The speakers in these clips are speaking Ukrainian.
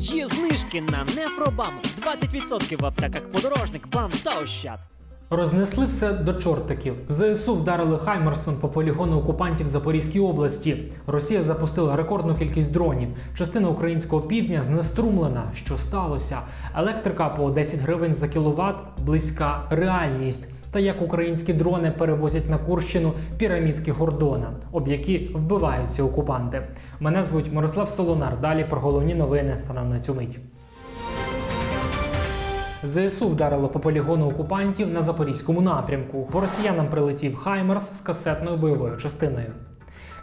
Є знижки на Нефробам 20% в аптеках подорожник, бам та ощад. Рознесли все до чортиків. ЗСУ вдарили Хаймерсом по полігону окупантів Запорізькій області. Росія запустила рекордну кількість дронів. Частина українського півдня знеструмлена. Що сталося? Електрика по 10 гривень за кіловат близька реальність. Та як українські дрони перевозять на Курщину пірамідки Гордона, об які вбиваються окупанти. Мене звуть Мирослав Солонар. Далі про головні новини станом на цю мить. ЗСУ вдарило по полігону окупантів на запорізькому напрямку. По росіянам прилетів Хаймерс з касетною бойовою частиною.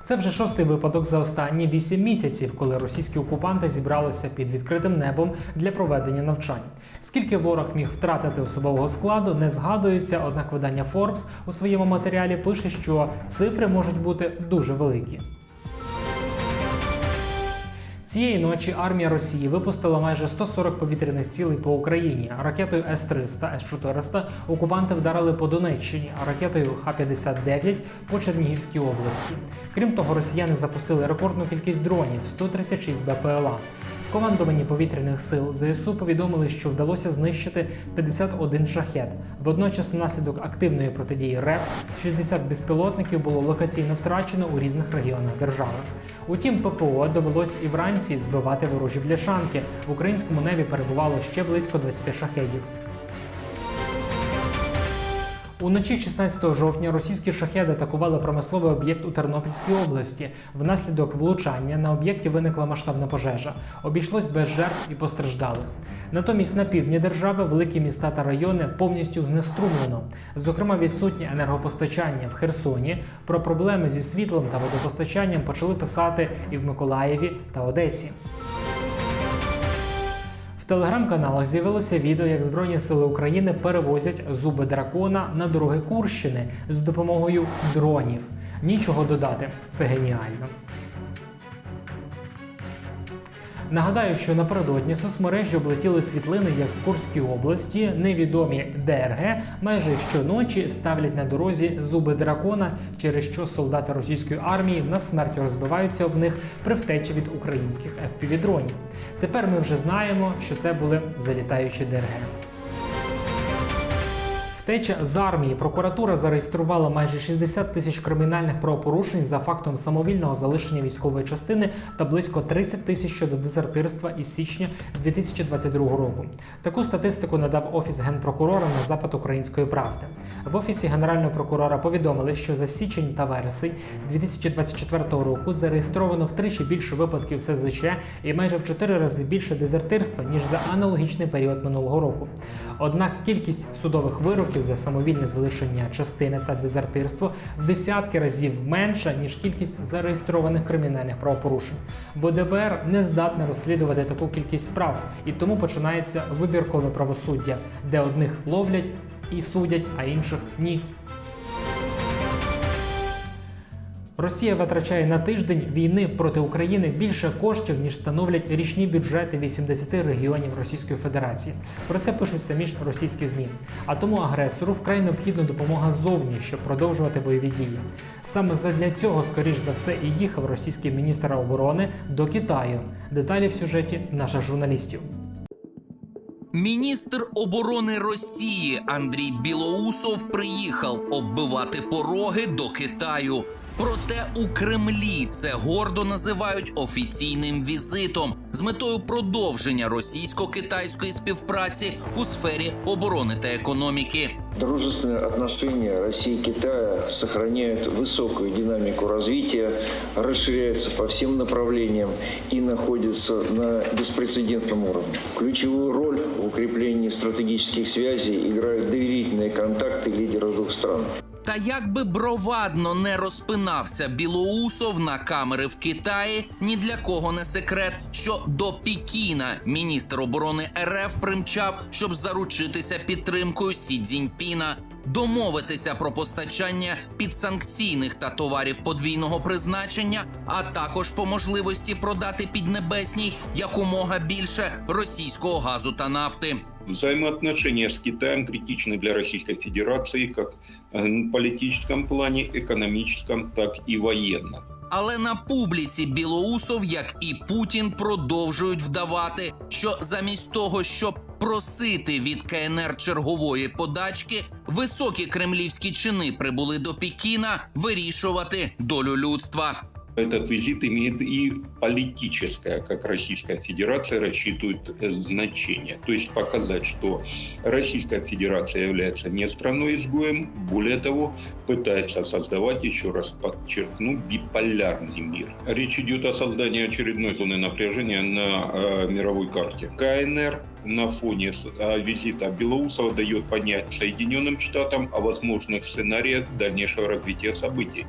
Це вже шостий випадок за останні вісім місяців, коли російські окупанти зібралися під відкритим небом для проведення навчань. Скільки ворог міг втратити особового складу, не згадується, однак видання Forbes у своєму матеріалі пише, що цифри можуть бути дуже великі. Цієї ночі армія Росії випустила майже 140 повітряних цілей по Україні. Ракетою С-300, С-400 окупанти вдарили по Донеччині, а ракетою Х-59 по Чернігівській області. Крім того, росіяни запустили рекордну кількість дронів 136 БПЛА. В командуванні повітряних сил ЗСУ повідомили, що вдалося знищити 51 шахет. Водночас, внаслідок активної протидії РЕП, 60 безпілотників було локаційно втрачено у різних регіонах держави. Утім, ППО довелось і вранці збивати ворожі бляшанки. В українському небі перебувало ще близько 20 шахедів. Уночі 16 жовтня російські шахеди атакували промисловий об'єкт у Тернопільській області. Внаслідок влучання на об'єкті виникла масштабна пожежа. Обійшлось без жертв і постраждалих. Натомість на півдні держави великі міста та райони повністю знеструмлено. Зокрема, відсутнє енергопостачання в Херсоні. Про проблеми зі світлом та водопостачанням почали писати і в Миколаєві та Одесі. Телеграм-каналах з'явилося відео, як Збройні сили України перевозять зуби дракона на дороги Курщини з допомогою дронів. Нічого додати, це геніально. Нагадаю, що напередодні соцмережі облетіли світлини, як в Курській області невідомі ДРГ майже щоночі ставлять на дорозі зуби дракона, через що солдати російської армії на смерть розбиваються об них при втечі від українських FPV-дронів. Тепер ми вже знаємо, що це були залітаючі ДРГ. Втеча з армії прокуратура зареєструвала майже 60 тисяч кримінальних правопорушень за фактом самовільного залишення військової частини та близько 30 тисяч щодо дезертирства із січня 2022 року. Таку статистику надав офіс генпрокурора на запит української правди. В офісі генерального прокурора повідомили, що за січень та вересень 2024 року зареєстровано втричі більше випадків СЗЧ і майже в 4 рази більше дезертирства ніж за аналогічний період минулого року. Однак кількість судових вироків за самовільне залишення частини та дезертирство в десятки разів менша ніж кількість зареєстрованих кримінальних правопорушень. Бо ДБР не здатне розслідувати таку кількість справ, і тому починається вибіркове правосуддя, де одних ловлять і судять, а інших ні. Росія витрачає на тиждень війни проти України більше коштів, ніж становлять річні бюджети 80 регіонів Російської Федерації. Про це пишуть самі ж російські змі. А тому агресору вкрай необхідна допомога ззовні, щоб продовжувати бойові дії. Саме задля цього, скоріш за все, і їхав російський міністр оборони до Китаю. Деталі в сюжеті наших журналістів. Міністр оборони Росії Андрій Білоусов приїхав оббивати пороги до Китаю. Проте у Кремлі це гордо називають офіційним візитом з метою продовження російсько-китайської співпраці у сфері оборони та економіки. Дружественные отношения России и Китая сохраняют высокую динамику развития, расширяются по всем направлениям и находятся на беспрецедентном уровне. Ключевую роль в укреплении стратегических связей играют доверительные контакты лидеров двух стран. Та як би бровадно не розпинався Білоусов на камери в Китаї, ні для кого не секрет, що до Пікіна міністр оборони РФ примчав, щоб заручитися підтримкою Сі Цзіньпіна, домовитися про постачання підсанкційних та товарів подвійного призначення, а також по можливості продати Піднебесній якомога більше російського газу та нафти. Взаимоотношения с Китаем критичны для Российской Федерации как в политическом плане, экономическом, так и военном. Але на публіці Білоусов, як і Путін, продовжують вдавати, що замість того, щоб просити від КНР чергової подачки, високі кремлівські чини прибули до Пекіна вирішувати долю людства. Этот визит имеет и политическое, как Российская Федерация рассчитывает э, значение. То есть показать, что Российская Федерация является не страной-изгоем, более того, пытается создавать, еще раз подчеркну, биполярный мир. Речь идет о создании очередной зоны напряжения на э, мировой карте. КНР на фоне э, визита Белоусова дает понять Соединенным Штатам о возможных сценариях дальнейшего развития событий.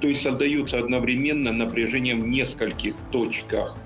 То есть создается одновременно напряжение в нескольких точках.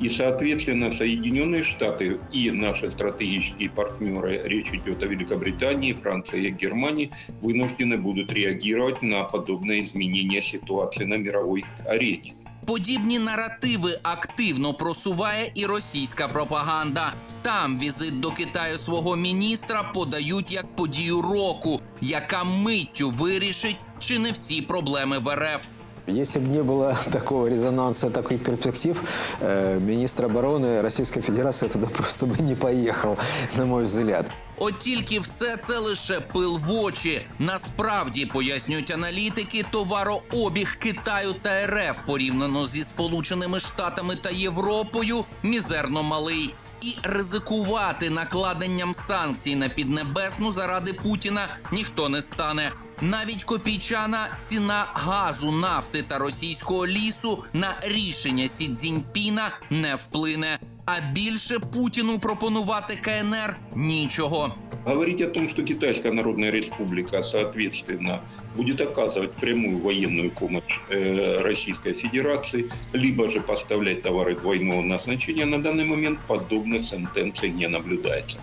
И, соответственно, Соединенные Штаты и наши стратегические партнеры, речь идет о Великобритании, Франции и Германии, вынуждены будут реагировать на подобные изменения ситуации на мировой арене. Подібні наративи активно просуває і російська пропаганда. Там візит до Китаю свого міністра подають як подію року, яка миттю вирішить чи не всі проблеми в РФ. Если бы не было такого резонанса, таких перспектив, э, министр обороны Российской Федерации туда просто бы не поехал, на мой взгляд. От тільки все це лише пил в очі. Насправді пояснюють аналітики, товарообіг Китаю та РФ порівняно зі Сполученими Штатами та Європою мізерно малий. І ризикувати накладенням санкцій на піднебесну заради Путіна ніхто не стане. Навіть копійчана ціна газу, нафти та російського лісу на рішення Сі Цзіньпіна не вплине. А більше Путіну пропонувати КНР нічого. Говорить о том, что Китайская Народная Республика, соответственно, будет оказывать прямую военную помощь э, Российской Федерации, либо же поставлять товары двойного назначения, на данный момент подобных сентенций не наблюдается.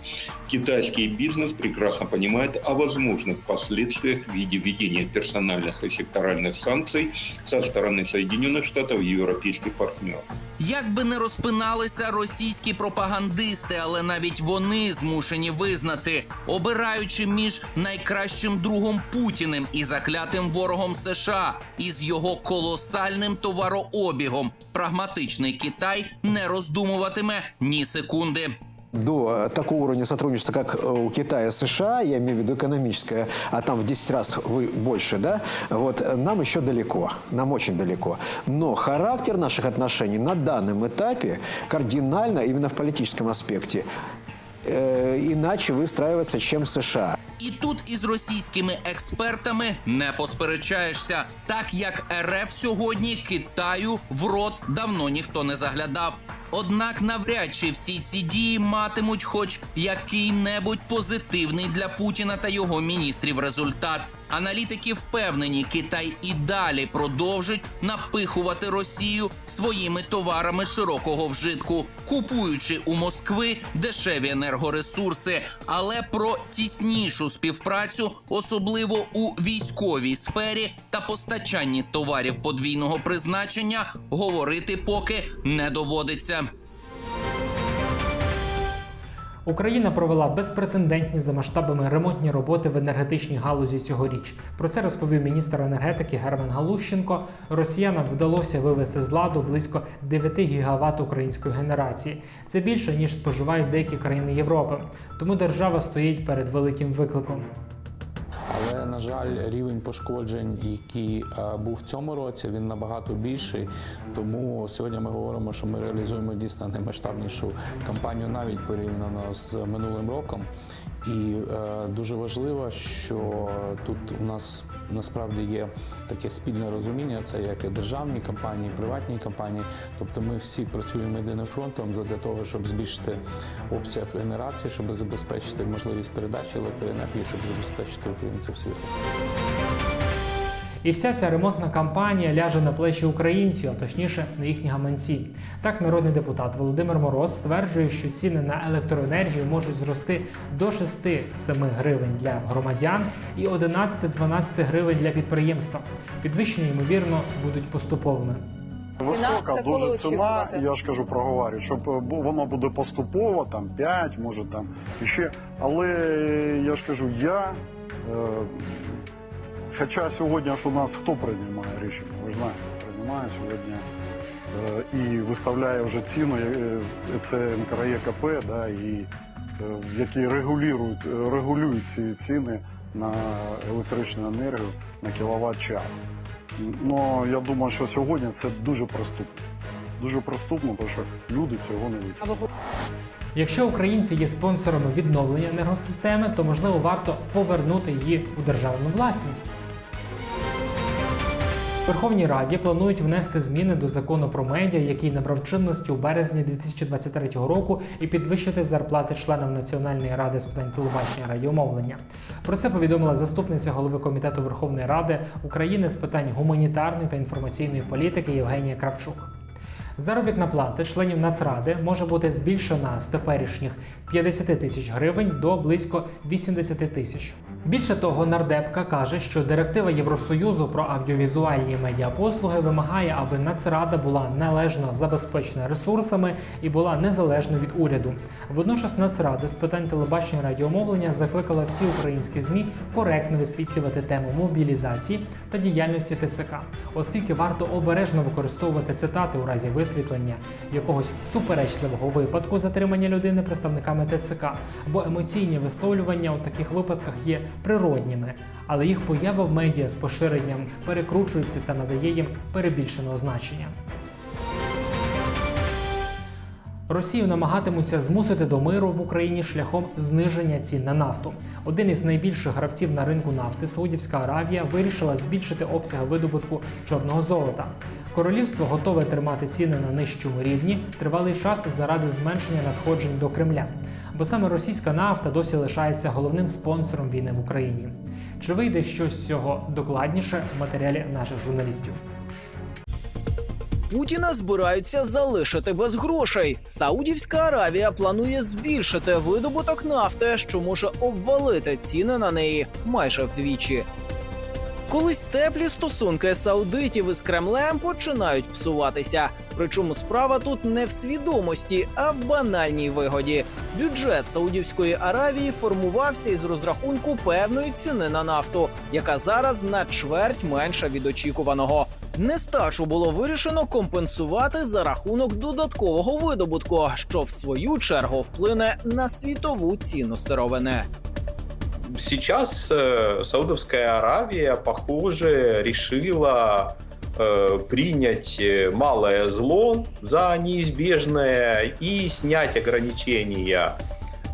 Китайский бизнес прекрасно понимает о возможных последствиях в виде введения персональных и секторальных санкций со стороны Соединенных Штатов и европейских партнеров. Як би не розпиналися російські пропагандисти, але навіть вони змушені визнати, обираючи між найкращим другом Путіним і заклятим ворогом США із його колосальним товарообігом, прагматичний Китай не роздумуватиме ні секунди До э, такого уровня сотрудничества, как э, у Китая и США, я имею в виду экономическое, а там в 10 раз вы больше, да, вот э, нам еще далеко, нам очень далеко. Но характер наших отношений на данном этапе кардинально, именно в политическом аспекте, э, иначе выстраивается, чем США. І тут із російськими експертами не посперечаєшся, так як РФ сьогодні Китаю в рот давно ніхто не заглядав. Однак навряд чи всі ці дії матимуть хоч який-небудь позитивний для Путіна та його міністрів результат. Аналітики впевнені, Китай і далі продовжить напихувати Росію своїми товарами широкого вжитку, купуючи у Москви дешеві енергоресурси, але про тіснішу співпрацю, особливо у військовій сфері та постачанні товарів подвійного призначення, говорити поки не доводиться. Україна провела безпрецедентні за масштабами ремонтні роботи в енергетичній галузі цьогоріч. Про це розповів міністр енергетики Герман Галущенко. Росіянам вдалося вивести з ладу близько 9 гігават української генерації. Це більше ніж споживають деякі країни Європи. Тому держава стоїть перед великим викликом. Але на жаль, рівень пошкоджень, який е, був в цьому році, він набагато більший. Тому сьогодні ми говоримо, що ми реалізуємо дійсно наймасштабнішу кампанію навіть порівняно з минулим роком. І е, дуже важливо, що тут у нас насправді є таке спільне розуміння. Це як і державні компанії, приватні компанії. Тобто ми всі працюємо єдиним фронтом для того, щоб збільшити обсяг генерації, щоб забезпечити можливість передачі електроенергії, щоб забезпечити українців світлом. І вся ця ремонтна кампанія ляже на плечі українців, а точніше на їхні гаманці. Так, народний депутат Володимир Мороз стверджує, що ціни на електроенергію можуть зрости до 6-7 гривень для громадян і 11-12 гривень для підприємства. Підвищення ймовірно будуть поступовими. Висока це дуже ціна, очікувати? я ж кажу, проговорю, щоб е, воно буде поступово, там 5, може там іще. Але я ж кажу, я. Е, хоча сьогодні ж у нас хто приймає рішення, ви ж знаєте, приймає сьогодні. Е, І виставляє вже ціну, е, це НКРЕКП, да, е, які регулюють, регулюють ці ціни на електричну енергію на кіловат час. Ну, я думаю, що сьогодні це дуже проступно. Дуже проступно, тому що люди цього не витягнуть. Якщо українці є спонсорами відновлення енергосистеми, то можливо варто повернути її у державну власність. Верховній Раді планують внести зміни до закону про медіа, який набрав чинності у березні 2023 року, і підвищити зарплати членам Національної ради з питань телебачення радіомовлення. Про це повідомила заступниця голови комітету Верховної Ради України з питань гуманітарної та інформаційної політики Євгенія Кравчук. Заробітна плата членів Нацради може бути збільшена з теперішніх 50 тисяч гривень до близько 80 тисяч. Більше того, нардепка каже, що директива Євросоюзу про аудіовізуальні медіапослуги вимагає, аби Нацрада була належно забезпечена ресурсами і була незалежна від уряду. Водночас Нацрада з питань телебачення і радіомовлення закликала всі українські змі коректно висвітлювати тему мобілізації та діяльності ТЦК, оскільки варто обережно використовувати цитати у разі висвітлення якогось суперечливого випадку затримання людини представниками ТЦК, бо емоційні висловлювання у таких випадках є природніми, але їх поява в медіа з поширенням перекручується та надає їм перебільшеного значення. Росію намагатимуться змусити до миру в Україні шляхом зниження цін на нафту. Один із найбільших гравців на ринку нафти Саудівська Аравія вирішила збільшити обсяги видобутку чорного золота. Королівство готове тримати ціни на нижчому рівні тривалий час заради зменшення надходжень до Кремля. Бо саме російська нафта досі лишається головним спонсором війни в Україні. Чи вийде щось з цього докладніше в матеріалі наших журналістів? Путіна збираються залишити без грошей. Саудівська Аравія планує збільшити видобуток нафти, що може обвалити ціни на неї майже вдвічі. Колись теплі стосунки саудитів із Кремлем починають псуватися. Причому справа тут не в свідомості, а в банальній вигоді. Бюджет Саудівської Аравії формувався із розрахунку певної ціни на нафту, яка зараз на чверть менша від очікуваного. Нестачу було вирішено компенсувати за рахунок додаткового видобутку, що в свою чергу вплине на світову ціну сировини Сейчас э, Саудовская Аравия, похоже, решила э, принять э, малое зло за неизбежное и снять ограничения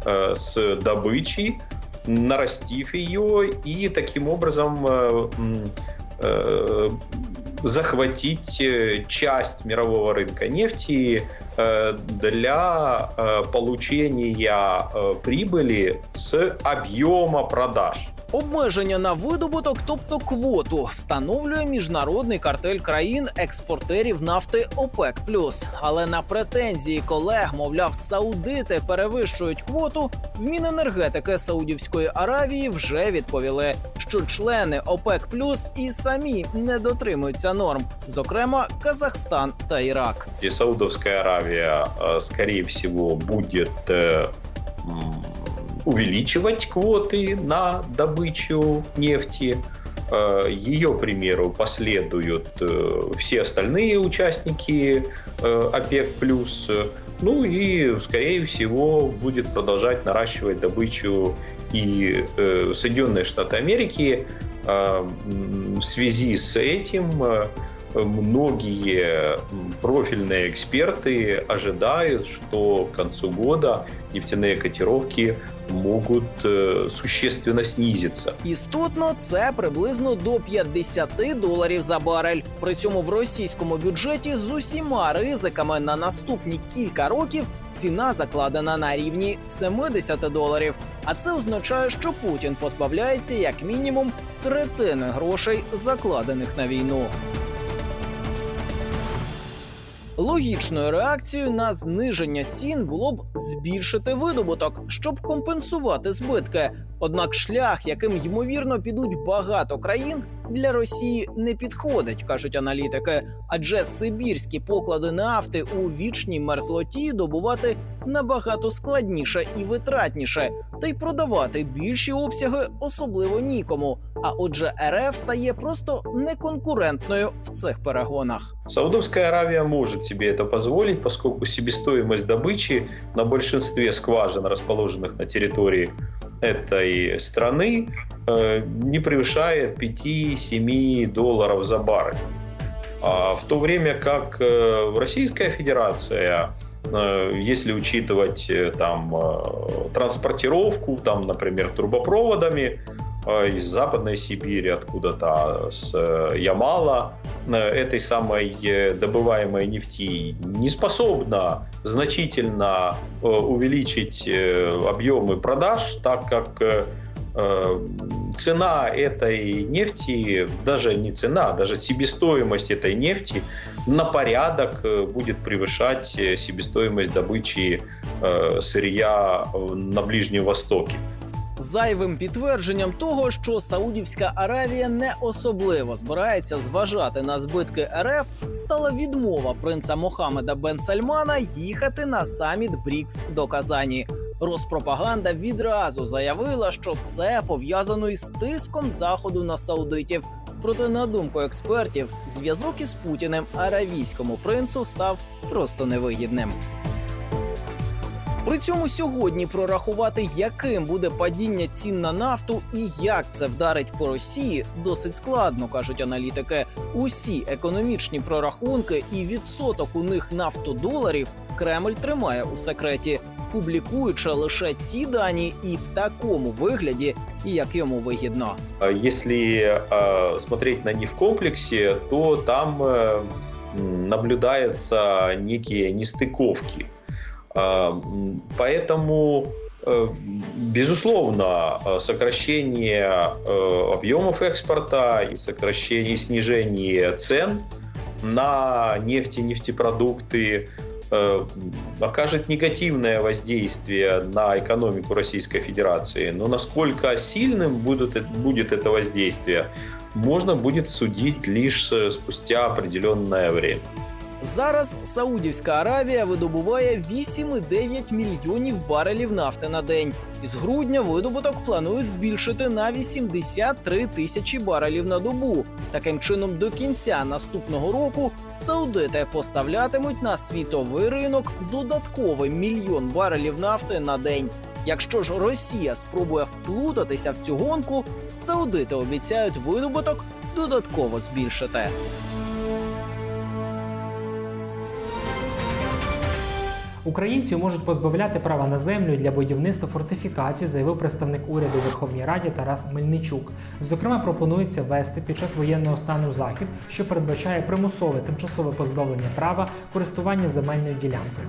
э, с добычи, нарастив ее и таким образом э, м, э, захватить э, часть мирового рынка нефти э, для э, получения прибыли с объема продаж. Обмеження на видобуток, тобто квоту, встановлює міжнародний картель країн-експортерів нафти ОПЕК+. Але на претензії колег, мовляв, саудити перевищують квоту, в Міненергетики Саудівської Аравії вже відповіли, що члени ОПЕК+, і самі не дотримуються норм, зокрема Казахстан та Ірак. И Саудовская Аравия, э, скорее всего, будет э, м, увеличивать квоты на добычу нефти. Э, Ее примеру последуют э, все остальные участники э, ОПЕК+. Ну и, скорее всего, будет продолжать наращивать добычу и Соединенные Штаты Америки. В связи с этим многие профильные эксперты ожидают, что к концу года нефтяные котировки могут э, существенно снизиться. Істотно це приблизно до 50 доларів за барель. При цьому в російському бюджеті з усіма ризиками на наступні кілька років ціна закладена на рівні 70 доларів. А це означає, що Путін позбавляється як мінімум третини грошей, закладених на війну. Логічною реакцією на зниження цін було б збільшити видобуток, щоб компенсувати збитки. Однак шлях, яким ймовірно підуть багато країн, для Росії не підходить, кажуть аналітики. Адже сибірські поклади нафти у вічній мерзлоті добувати набагато складніше і витратніше, та й продавати більші обсяги особливо нікому. А отже, РФ стає просто неконкурентною в цих перегонах. Саудовская Аравия может себе это позволить, поскольку себестоимость добычи на большинстве скважин, расположенных на территории этой страны, э, не превышает 5-7 долларов за баррель. А в то время как э, Российская Федерация, э, если учитывать э, там э, транспортировку, там, например, трубопроводами э, из Западной Сибири, откуда-то с э, Ямала, э, этой самой э, добываемой нефти не способна значительно э, увеличить э, объемы продаж, так как э, э, цена этой нефти, даже не цена, даже себестоимость этой нефти на порядок э, будет превышать э, себестоимость добычи э, сырья э, на Ближнем Востоке. Зайвим підтвердженням того, що Саудівська Аравія не особливо збирається зважати на збитки РФ, стала відмова принца Мохаммеда Бен Сальмана їхати на саміт БРІКС до Казані. Розпропаганда відразу заявила, що це пов'язано із тиском заходу на саудитів. Проте, на думку експертів, зв'язок із Путіним аравійському принцу став просто невигідним. При цьому сьогодні прорахувати, яким буде падіння цін на нафту і як це вдарить по Росії, досить складно, кажуть аналітики. Усі економічні прорахунки і відсоток у них нафтодоларів Кремль тримає у секреті, публікуючи лише ті дані і в такому вигляді, як йому вигідно. А Если э, смотреть на них в комплексе, то там э, м, наблюдаются некие нестыковки. А, Поэтому, э, безусловно, э, сокращение э, объемов экспорта и сокращение и снижение цен на нефть и нефтепродукты окажет негативное воздействие на экономику Российской Федерации. Но насколько сильным будет, будет это воздействие, можно будет судить лишь спустя определенное время. Зараз Саудівська Аравія видобуває 8,9 мільйонів барелів нафти на день. Із грудня видобуток планують збільшити на 83 тисячі барелів на добу. Таким чином, до кінця наступного року саудити поставлятимуть на світовий ринок додатковий мільйон барелів нафти на день. Якщо ж Росія спробує вплутатися в цю гонку, саудити обіцяють видобуток додатково збільшити. Українців можуть позбавляти права на землю для будівництва фортифікацій, заявив представник уряду Верховній Раді Тарас Мельничук. Зокрема, пропонується ввести під час воєнного стану захід, що передбачає примусове тимчасове позбавлення права користування земельною ділянкою.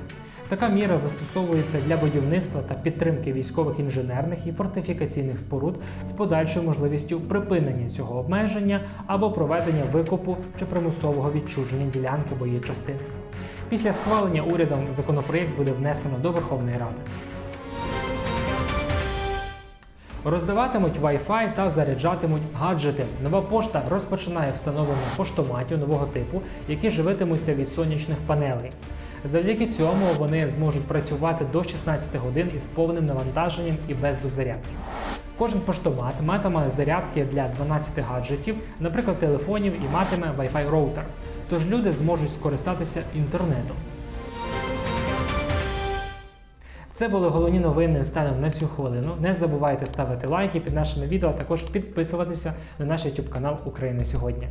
Така міра застосовується для будівництва та підтримки військових інженерних і фортифікаційних споруд з подальшою можливістю припинення цього обмеження або проведення викупу чи примусового відчуження ділянки або її частини. Після схвалення урядом законопроєкт буде внесено до Верховної Ради. Роздаватимуть Wi-Fi та заряджатимуть гаджети. Нова пошта розпочинає встановлення поштоматів нового типу, які живитимуться від сонячних панелей. Завдяки цьому вони зможуть працювати до 16 годин із повним навантаженням і без дозарядки. Кожен поштомат матиме зарядки для 12 гаджетів, наприклад, телефонів, і матиме Wi-Fi роутер. Тож люди зможуть скористатися інтернетом. Це були головні новини станом на цю хвилину. Не забувайте ставити лайки під нашими відео, а також підписуватися на наш YouTube канал Україна сьогодні.